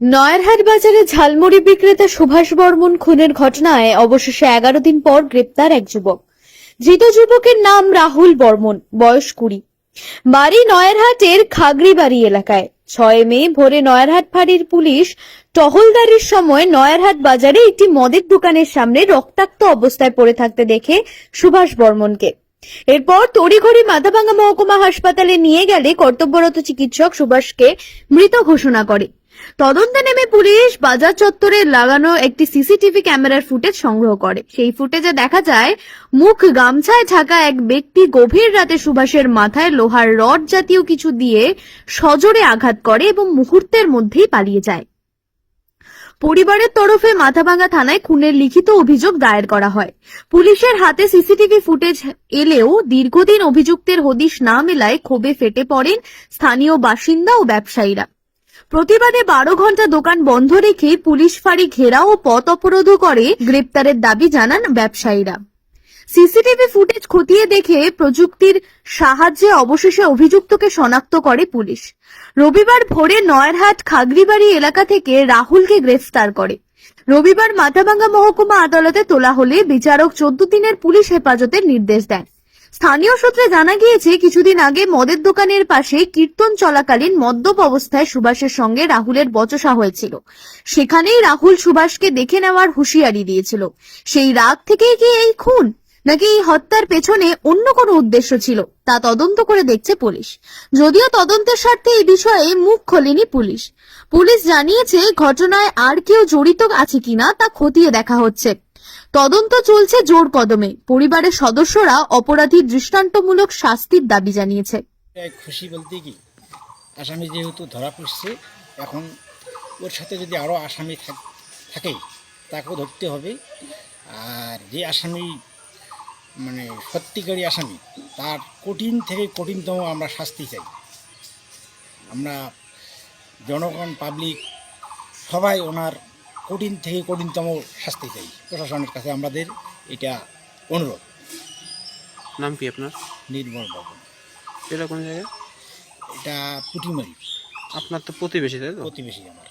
নয়ারহাট বাজারে ঝালমুড়ি বিক্রেতা সুভাষ বর্মন খুনের ঘটনায় অবশেষে এগারো দিন পর গ্রেপ্তার এক যুবক। ধৃত যুবকের নাম রাহুল বর্মন, বয়স কুড়ি। বাড়ি নয়ারহাটের খাগড়িবাড়ি এলাকায়। ছয় মে ভোরে নয়ারহাট ফাঁড়ির পুলিশ টহলদারির সময় নয়ারহাট বাজারে একটি মদের দোকানের সামনে রক্তাক্ত অবস্থায় পড়ে থাকতে দেখে সুভাষ বর্মনকে। এরপর তড়িঘড়ি মাথাভাঙ্গা মহকুমা হাসপাতালে নিয়ে গেলে কর্তব্যরত চিকিৎসক সুভাষকে মৃত ঘোষণা করে। তদন্তে নেমে পুলিশ বাজার চত্বরে লাগানো একটি সিসিটিভি ক্যামেরার ফুটেজ সংগ্রহ করে। সেই ফুটেজে দেখা যায়, মুখ গামছায় ঢাকা এক ব্যক্তি গভীর রাতে সুভাষের মাথায় লোহার রড জাতীয় কিছু দিয়ে সজোরে আঘাত করে এবং মুহূর্তের মধ্যেই পালিয়ে যায়। পরিবারের তরফে মাথাভাঙ্গা থানায় খুনের লিখিত অভিযোগ দায়ের করা হয়। পুলিশের হাতে সিসিটিভি ফুটেজ এলেও দীর্ঘদিন অভিযুক্তের হদিশ না মেলায় ক্ষোভে ফেটে পড়েন স্থানীয় বাসিন্দা ও ব্যবসায়ীরা। প্রতিবাদে বারো ঘণ্টা দোকান বন্ধ রেখে পুলিশ ফাঁড়ি ঘেরা ও পথ অবরোধ করে গ্রেপ্তারের দাবি জানান ব্যবসায়ীরা। সিসিটিভি ফুটেজ খতিয়ে দেখে প্রযুক্তির সাহায্যে অবশেষে অভিযুক্তকে শনাক্ত করে পুলিশ। রবিবার ভোরে নয়ারহাট খাগড়িবাড়ি এলাকা থেকে রাহুলকে গ্রেফতার করে। রবিবার মাথাভাঙ্গা মহকুমা আদালতে তোলা হলে বিচারক চোদ্দ দিনের পুলিশ হেফাজতের নির্দেশ দেন। স্থানীয় সূত্রে জানা গিয়েছে, কিছুদিন আগে মদের দোকানের পাশে কীর্তন চলাকালীন মদ্যপ অবস্থায় সুভাষের সঙ্গে রাহুলের বচসা হয়েছিল। সেখানেই রাহুল সুভাষকে দেখে নেওয়ার হুঁশিয়ারি দিয়েছিল। সেই রাগ থেকেই কি এই খুন? নাকি এই হত্যার পেছনে অন্য কোনো উদ্দেশ্য ছিল? তা তদন্ত করে দেখছে পুলিশ। যদিও তদন্তের স্বার্থে এই বিষয়ে মুখ খোলেনি পুলিশ। পুলিশ জানিয়েছে ঘটনায় আর কেউ জড়িত আছে কিনা তা খতিয়ে দেখা হচ্ছে। তদন্ত চলছে জোর কদমে। পরিবারের সদস্যরা অপরাধীর দৃষ্টান্তমূলক শাস্তির দাবি জানিয়েছে। খুশি বলতে কি? আসামি যেহেতু ধরা পড়ছে, এখন ওর সাথে যদি আরও আসামি থাকে তাকেও ধরতে হবে। আর যে আসামি মানে সত্যিকারী আসামি তার কঠিন থেকে কঠিনতম আমরা শাস্তি চাই। আমরা জনগণ পাবলিক সবাই ওনার কঠিন থেকে কঠিনতম শাস্তি চাই। প্রশাসনের কাছে আমাদের এটা অনুরোধ। নাম কি আপনার? নির্মল বাবু। এটা কোন জায়গায়? এটা পুঁটিমারি। আপনার তো প্রতিবেশী তাই তো? প্রতিবেশী আমার।